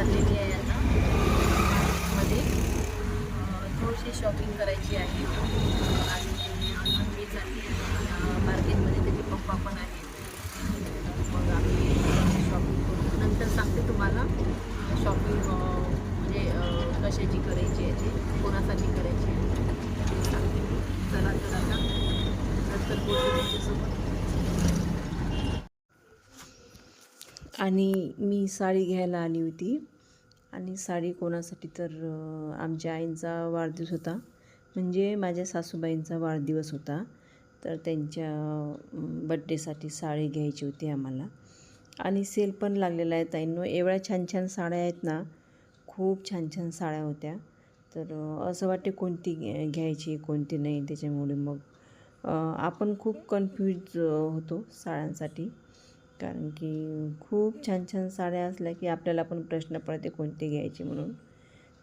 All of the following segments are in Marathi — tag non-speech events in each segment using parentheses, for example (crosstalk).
चाललेली आहे आता. मध्ये. थोडीशी शॉपिंग करायची आहे. आणि मी चालली आहे मार्केटमध्ये त्याचे पप्पा पण आहेत. मग आम्ही शॉपिंग करू. नंतर सांगते तुम्हाला शॉपिंग म्हणजे कशाची करायची आहे ते कोणासाठी करायची आहे सांगते. चला तर आता. नंतर बोलते तुमच्यासोबत. आणि मी साडी घ्यायला आली होती. आणि साडी कोणासाठी तर आमच्या आईंचा वाढदिवस होता. म्हणजे माझ्या सासूबाईंचा वाढदिवस होता. तर त्यांच्या बड्डेसाठी साडी घ्यायची होती आम्हाला. आणि सेल पण लागलेला आहे ताईंनो. एवढ्या छान छान साड्या आहेत ना खूप छान छान साड्या होत्या. तर असं वाटते कोणती घ्या- घ्यायची कोणती नाही त्याच्यामुळे मग आपण खूप कन्फ्यूज होतो साड्यांसाठी. कारण की खूप छान छान साड्या असल्या की आपल्याला पण प्रश्न पडते कोणती घ्यायची म्हणून.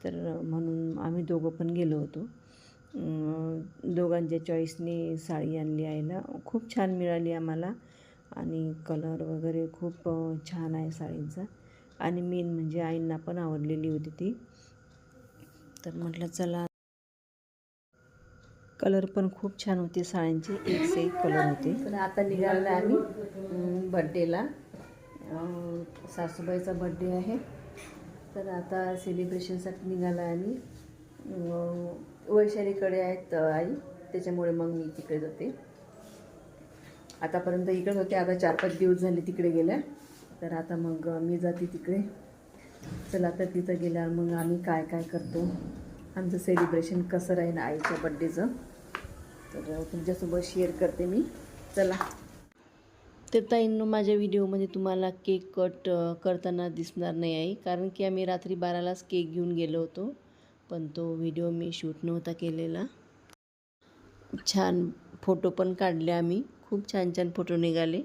तर म्हणून आम्ही दोघं पण गेलो होतो. दोघांच्या चॉईसने साडी आणली आईला. खूप छान मिळाली आम्हाला. आणि कलर वगैरे खूप छान आहे साडींचा. आणि मेन म्हणजे आईंना पण आवडलेली होती ती. तर म्हटलं चला कलर पण खूप छान होते साड्यांचे. एक से एक कलर होते. तर आता निघालेला आम्ही बड्डेला सासूबाईचा बड्डे आहे. तर आता सेलिब्रेशनसाठी निघाला आम्ही. वैशालीकडे आहेत आई. त्याच्यामुळे मग मी तिकडे जाते. आतापर्यंत इकडे होते. आता चार पाच दिवस झाले तिकडे गेल्या. तर आता मग मी जाते तिकडे. चला तर तिथं गेल्यावर मग आम्ही काय काय करतो. आमचं सेलिब्रेशन कसं राहील आईच्या बड्डेचं तर तुमच्यासोबत शेअर करते मी. चला. तर ताईंनो माझ्या व्हिडिओमध्ये तुम्हाला केक कट करताना दिसणार नाही आहे कारण की आम्ही रात्री बारालाच केक घेऊन गेलो होतो. पण तो व्हिडिओ मी शूट नव्हता केलेला. छान फोटो पण काढले आम्ही. खूप छान छान फोटो निघाले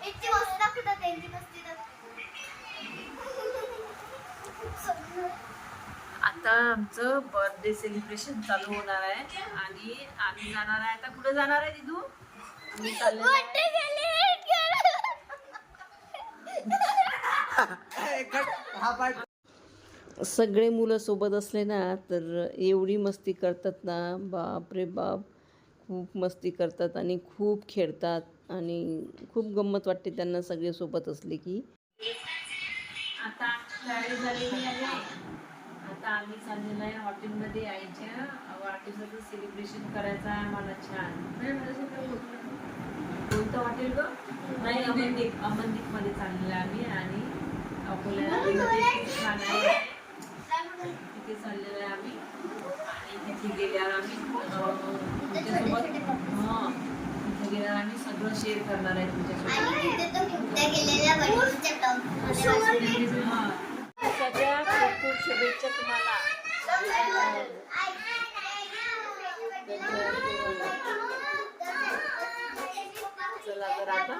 इतकी मस्त दाखवतात त्यांची मस्ती आता आमचं बर्थडे सेलिब्रेशन चालू होणार आहे. आणि आम्ही जाणार आहे. आता कुठे जाणार आहे दिदू? आम्ही सगळे मुलं सोबत असले ना तर एवढी मस्ती करतात ना. बाप रे बाप. खूप मस्ती करतात आणि खूप खेळतात. आणि खूप गंमत वाटते त्यांना सगळे सोबत असले की. आता झालेली आहे. आता आम्ही चाललेलो आहे हॉटेलमध्ये यायच्या. वाढदिवसाचं सेलिब्रेशन करायचं आहे आम्हाला छान. कोणतं हॉटेल ग? नाही अमनदीप अमनदीपमध्ये चाललेलं आहे आम्ही आणि छान आहे. तिथे चाललेलो आहे आम्ही. आणि तिथे गेल्यावर आम्ही अं, तुमच्यासोबत हां तिथे गेल्यावर आम्ही सगळं शेअर करणार आहे तुमच्यासोबत. आणि तिथे तो नुकत्या गेलेल्या बहिणीच्या टॉपमध्ये हां सगळ्या खूप खूप शुभेच्छा तुम्हाला. चला तर आता.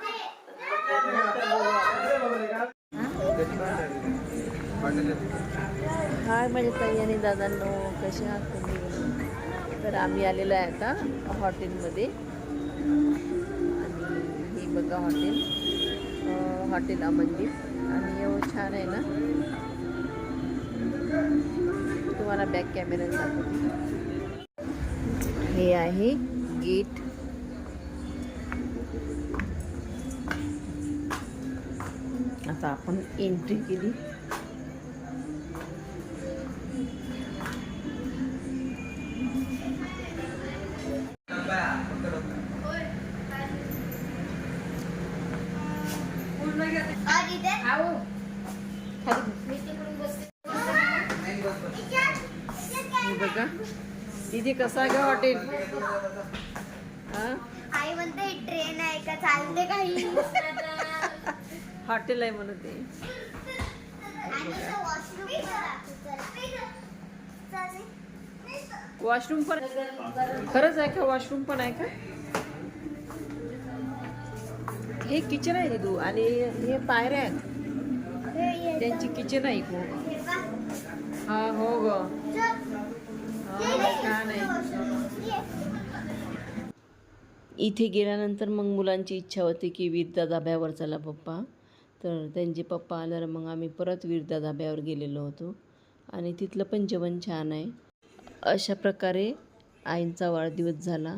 हाय माझ्या ताई आणि दादांनो कसे आहात तुम्ही? तर आम्ही आलेलो आहे आता हॉटेलमध्ये. आणि हे बघा हॉटेल. हॉटेल अमनदीप. आणि एवढं छान आहे ना? तुम्हाला बॅक कॅमेरा दाखवते. हे आहे गेट आता आपण एंट्री केली. खाली मी तिकडून बसते हे बघा तिथे कसं आहे का हॉटेल? हा? आई म्हणते ट्रेन आहे का? चालते काही हॉटेल आहे म्हणून ते वॉशरूम पण खरंच आहे का? वॉशरूम पण आहे का? हे किचन आहे तू आणि हे पायऱ्या आहेत. त्यांची किचन आहे खूप हा हो ग. आहे इथे गेल्यानंतर मग मुलांची इच्छा होती की विरदा धाब्यावर चला पप्पा. तर त्यांचे पप्पा आल्यावर मग आम्ही परत विरदा धाब्यावर गेलेलो होतो. आणि तिथलं पण जेवण छान आहे. अशा प्रकारे आईंचा वाढदिवस झाला.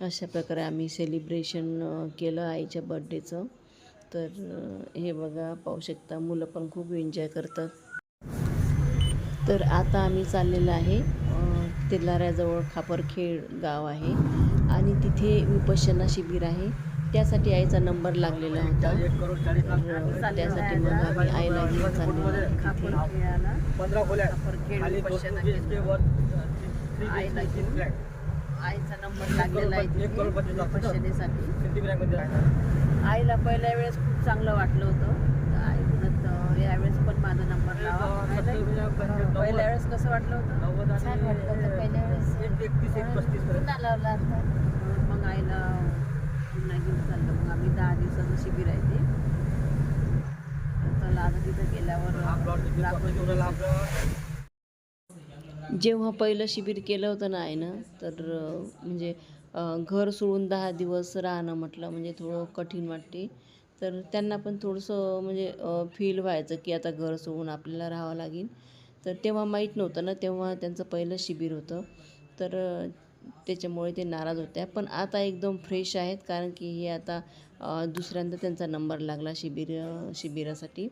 अशा प्रकारे आम्ही सेलिब्रेशन केलं आईच्या बड्डेचं तर हे बघा पाहू शकता मुलं पण खूप एन्जॉय करतात. तर आता आम्ही चाललेलं आहे तेलाऱ्याजवळ खापरखेड गाव आहे आणि तिथे विपश्यना शिबिर आहे. त्यासाठी आईचा नंबर लागलेला होता. तर त्यासाठी मग आम्ही आईला घेऊन चाललेलो तिथे. आईचा नंबर लागलेला आहे. विपश्यनेसाठी. आईला पहिल्या वेळेस खूप चांगलं वाटलं होतं. आई म्हणत यावेळेस पण माझा नंबर लावा. पहिल्या. वेळेस कसं वाटलं होतं? छान वाटलं होतं पहिल्या वेळेस. एक एकतीस एक पस्तीस पर्यंत. पुन्हा लावला आता. म्हणून मग आईला पुन्हा घेऊन चाललं. मग आम्ही दहा दिवसाचं शिबिर आहे ते. आता तिथं गेल्यावर जेव्हा पहिलं शिबिर केलं होतं ना आईनं तर म्हणजे घर सोडून दहा दिवस राहणं म्हटलं म्हणजे थोडं कठीण वाटते. तर त्यांना पण थोडंसं म्हणजे फील व्हायचं की आता घर सोडून आपल्याला राहावं लागेल. तर तेव्हा माहीत नव्हतं ना तेव्हा त्यांचं पहिलं शिबिर होतं. तर त्याच्यामुळे ते नाराज होत्या. पण आता एकदम फ्रेश आहेत कारण की हे आता दुसऱ्यांदा त्यांचा नंबर लागला शिबिर शिबिरासाठी.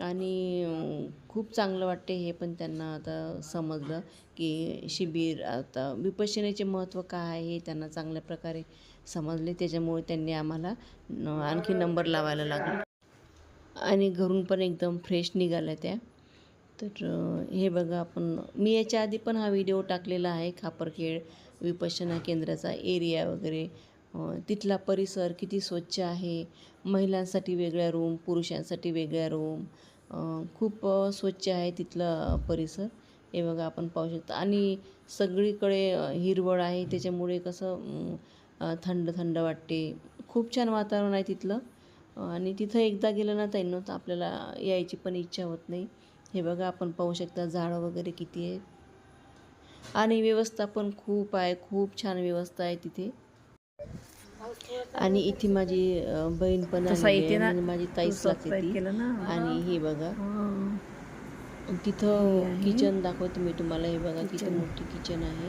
आणि खूप चांगलं वाटते हे पण त्यांना आता समजलं की शिबिर आता विपश्यनेचे महत्त्व काय आहे हे त्यांना चांगल्या प्रकारे समजले. त्याच्यामुळे त्यांनी आम्हाला आणखी नंबर लावायला लागला. आणि घरून पण एकदम फ्रेश निघाल्या त्या. तर हे बघा आपण मी याच्या आधी पण हा व्हिडिओ टाकलेला आहे खापरखेड विपश्यना केंद्राचा एरिया वगैरे. तिथला परिसर किती स्वच्छ आहे? महिलांसाठी वेगळ्या रूम पुरुषांसाठी वेगळ्या रूम खूप स्वच्छ आहे तिथला परिसर. हे बघा आपण पाहू शकतो. आणि सगळीकडे हिरवळ आहे त्याच्यामुळे कसं थंड थंड वाटते. खूप छान वातावरण आहे तिथलं. आणि तिथं एकदा गेलं ना ताईंनो तर आपल्याला यायची पण इच्छा होत नाही. हे बघा आपण पाहू शकता झाडं वगैरे किती आहेत. आणि व्यवस्था पण खूप आहे खूप छान व्यवस्था आहे तिथे. आणि इथे माझी बहीण पण माझी ताईच लागते ती आणि हे बघा. तिथं किचन दाखवते मी तुम्हाला. हे बघा किती मोठी किचन आहे.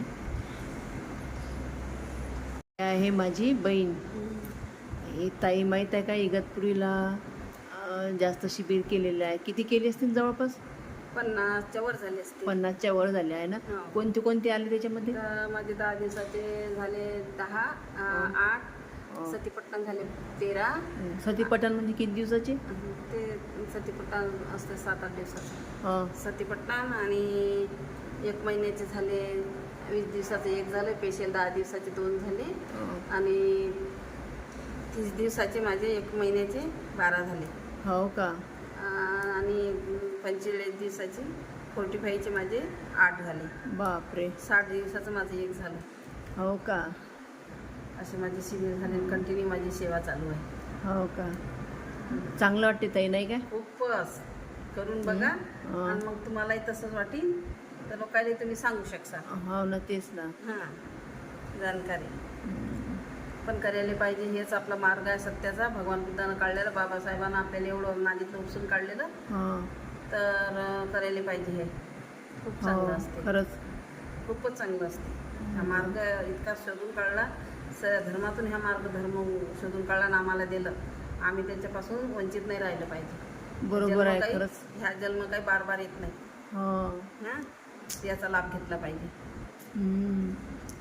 हे आहे माझी बहीण. ही ताई माहीत आहे का इगतपुरीला जास्त शिबिर केलेलं आहे. किती केली असतील जवळपास? पन्नासच्या वर झाले असते. पन्नासच्या वर झाले आहे ना? हो. कोणते कोणते आले त्याच्यामध्ये? तर माझे दहा दिवसाचे झाले दहा अं, आठ हो. सतीपट्टण झाले तेरा. सतीपटन म्हणजे किती दिवसाचे? आणि ते सतीपट्टण असते सात आठ दिवसाचे. हं. सतीपट्टण आणि एक महिन्याचे झाले वीस दिवसाचे एक झाले स्पेशल दहा दिवसाचे दोन झाले. हं. आणि तीस दिवसाचे माझे एक महिन्याचे बारा झाले. हो का? आणि पंचेचाळीस दिवसाचे फोर्टी फाईव्हचे माझे आठ झाले. बापरे. साठ दिवसाचं माझं एक झालं. हो का? असे माझे शिबिर झाले कंटिन्यू माझी सेवा चालू आहे. हो का? चांगलं वाटते ताई नाही काय खूपच. करून बघा. हं. आणि मग तुम्हालाही तसंच वाटेल. तर लोकांना तुम्ही सांगू शकता. हो ना तेच ना. हां. जाणकारी पण करायला पाहिजे हेच आपला मार्ग आहे सत्याचा. भगवान बुद्धानं काढलेलं बाबासाहेबांना आपल्याला एवढं नादीतलं उपसून काढलेलं. हां. तर करायला पाहिजे हे. खूप हो चांगलं असते. खरंच. खूपच चांगलं असते. हा मार्ग इतका शोधून काढला. स धर्मातून ह्या मार्ग धर्म शोधून काढला आणि आम्हाला दिलं. आम्ही त्याच्यापासून वंचित नाही राहिलं पाहिजे. बरोबर आहे खरंच. ह्या जन्म काही बार बार येत नाही. हो. हां? याचा लाभ घेतला पाहिजे.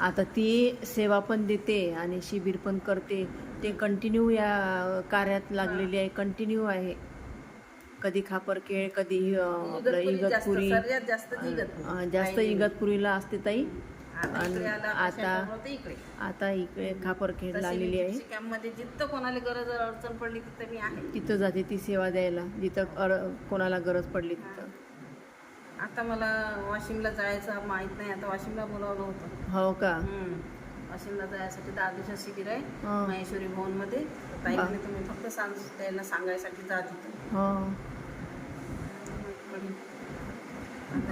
आता ती सेवा पण देते आणि शिबिर पण करते. ते कंटिन्यू या कार्यात लागलेली आहे कंटिन्यू आहे. कधी खापरखेळ कधी आपलं इगतपुरी. जास्त. इगतपुरीला असते ताई. आता आणि आता- आता इकडे खापरखेडला आलेली आहे. कॅम्पमध्ये जिथं कोणाला गरज अडचण पडली तिथं मी आहे. तिथं जाते ती सेवा द्यायला. जिथं अर कोणाला गरज पडली तिथं. आता मला वाशिमला जायचं माहीत नाही. आता वाशिमला बोलावलं होतं. हो का. वाशिमला जायसाठी दहा दिवसात शिबिर आहे हा. महेश्वरी भवनमध्ये. ताई. म्हणे तुम्ही फक्त सांग त्यांना सांगायसाठी जा तिथं हो.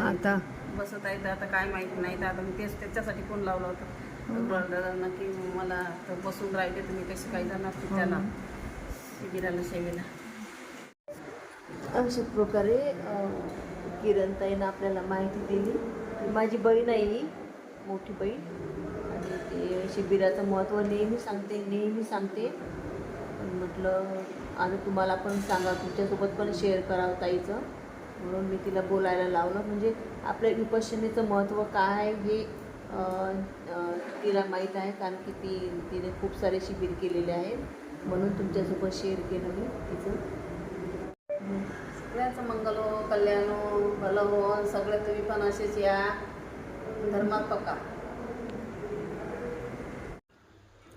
आता बसत आहे तर आता काय माहीत नाही तर आता मी तेच त्याच्यासाठी फोन लावला होता. दादांना की मला तर बसून राहिले तुम्ही कसे काही जाणार त्याला शिबिराला सेवेला. अशा प्रकारे किरणताईनं आपल्याला माहिती दिली. माझी बहीण आहे ही मोठी बहीण. ते शिबिराचं महत्त्व नेहमी सांगते नेहमी सांगते. पण म्हटलं आणि तुम्हाला पण सांगा तुमच्यासोबत पण शेअर करावं ताईचं. म्हणून मी तिला बोलायला लावलं. म्हणजे आपल्या विपश्यनेचं महत्त्व काय आहे हे तिला माहीत आहे. कारण की ती तिने खूप सारे शिबिर केलेले आहेत म्हणून तुमच्यासोबत शेअर केलं मी तिचं. सगळ्यांचं मंगल हो कल्याण हो भलं हो सगळे तुम्ही पण असेच या. धर्मात पका.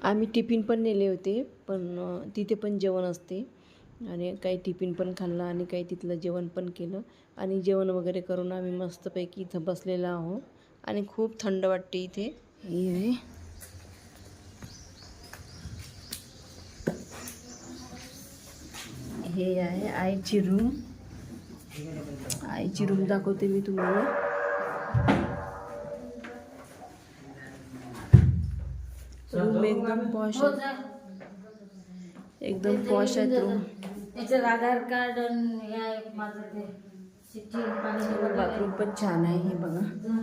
आम्ही टिफिन पण नेले होते पण तिथे पण जेवण असते. आणि काही टिफिन पण खाल्लं आणि काही तिथलं जेवण पण केलं. आणि जेवण वगैरे करून आम्ही मस्तपैकी इथं बसलेलो आहो आणि खूप थंड वाटते इथे. हे. आहे. हे आहे आईची रूम आईची रूम दाखवते मी तुम्हाला. रूम एकदम पॉश आहे. एकदम पॉश आहेत रूम त्याच्यात आधार कार्ड हे माझं ते बाथरूम पण छान आहे हे बघा.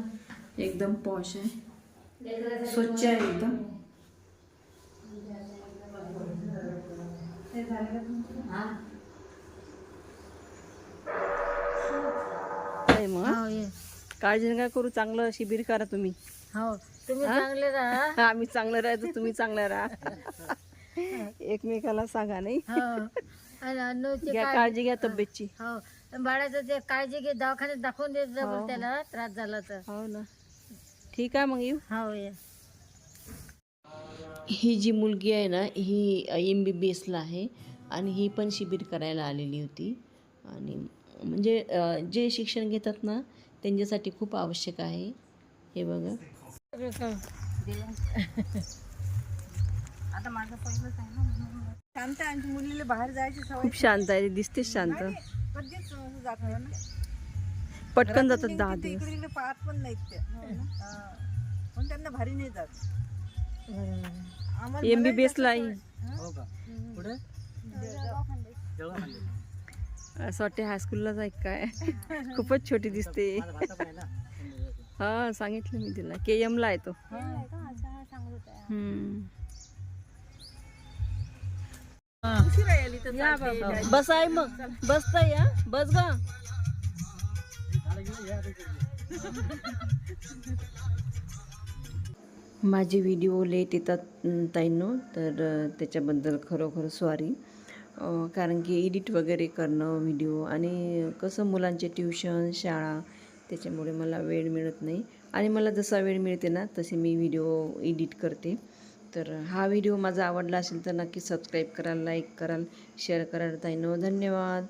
एकदम पॉश आहे. स्वच्छ आहे एकदम. काळजी नका करू चांगलं शिबिर करा तुम्ही. हो तुम्ही चांगले राहा. आम्ही चांगलं राहायचं तुम्ही चांगलं राहा. एकमेकाला सांगा नाही. हो. आणि घ्या काळजी घ्या तब्येतची. हो. बाळाचं ते काळजी घे दवाखान्यात दाखवून देत जा हो. बरं त्याला त्रास झाला तर. हो ना. ठीक आहे मग येऊ. हो ये. ही जी मुलगी आहे ना ही एम बी बी एसला आहे आणि ही पण शिबिर करायला आलेली होती. आणि म्हणजे अ, जे शिक्षण घेतात ना त्यांच्यासाठी खूप आवश्यक आहे. हे बघा. आता माझं पहिलंच आहे ना शांत आहे आणि मुलीला बाहेर जायची सवय खूप शांत आहे. दिसते शांत. कधीच जात नाही ना. पटकन जातात दहा निघते, दिवस इकडे इकडे पाहत पण नाहीत ते हा. पण त्यांना भारी नाही जात आम्हाला एम बी बी मलाही एसला आहे हो का खांदे. असं वाटते हायस्कूललाच आहे काय? (laughs) खूपच छोटी दिसते. हा सांगितलं मी तिला. के एमला आहे तो. बस आहे मग. बसता या बस गा. माझे व्हिडिओ लेट येतात ताईंनो. तर त्याच्याबद्दल खरोखर सॉरी कारण की एडिट वगैरे करणं व्हिडिओ आणि कसं मुलांचे ट्युशन शाळा त्याच्यामुळे मला वेळ मिळत नाही. आणि मला जसा वेळ मिळते ना तसे मी व्हिडिओ एडिट करते. तर हा व्हिडिओ माझा आवडला असेल तर नक्की सबस्क्राईब कराल लाईक कराल शेअर कराल ताईनो धन्यवाद.